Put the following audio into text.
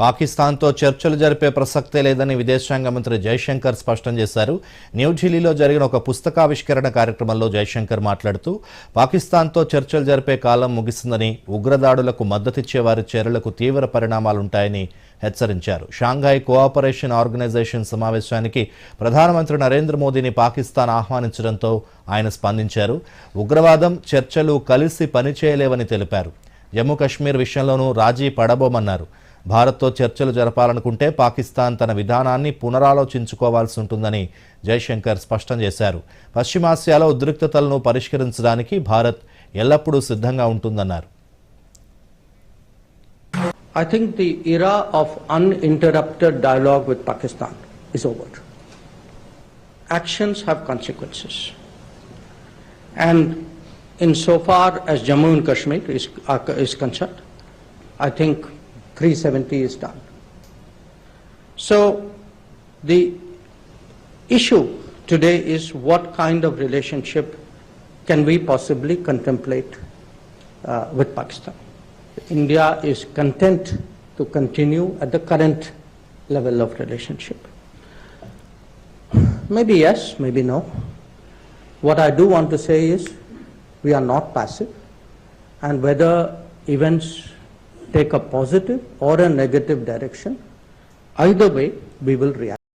పాకిస్తాన్తో చర్చలు జరిపే ప్రసక్తే లేదని విదేశాంగ మంత్రి జైశంకర్ స్పష్టం చేశారు. న్యూఢిల్లీలో జరిగిన ఒక పుస్తకావిష్కరణ కార్యక్రమంలో జైశంకర్ మాట్లాడుతూ పాకిస్తాన్తో చర్చలు జరిపే కాలం ముగిసిందని ఉగ్రదాడులకు మద్దతిచ్చే వారి చర్యలకు తీవ్ర పరిణామాలుంటాయని హెచ్చరించారు. షాంఘాయ్ కోఆపరేషన్ ఆర్గనైజేషన్ సమావేశానికి ప్రధానమంత్రి నరేంద్ర మోదీని పాకిస్తాన్ ఆహ్వానించడంతో ఆయన స్పందించారు. ఉగ్రవాదం చర్చలు కలిసి పనిచేయలేవని తెలిపారు. జమ్మూ కశ్మీర్ విషయంలోనూ రాజీ పడబోమన్నారు. భారత్తో చర్చలు జరపాలనుకుంటే పాకిస్తాన్ తన విధానాన్ని పునరాలోచించుకోవాల్సి ఉంటుందని జైశంకర్ స్పష్టం చేశారు పశ్చిమాసియాలో ఉద్రిక్తతలను పరిష్కరించడానికి భారత్ ఎల్లప్పుడూ సిద్ధంగా ఉంటుందన్నారు I think the era of uninterrupted dialogue with Pakistan is over. Actions have consequences. And insofar as Jammu and Kashmir is, are- is concerned, I think 370 is done. So the issue today is what kind of relationship can we possibly contemplate uh, with Pakistan. India is content to continue at the current level of relationship. Maybe yes, maybe no. What I do want to say is we are not passive, and whether events take a positive or a negative direction, either way, we will react.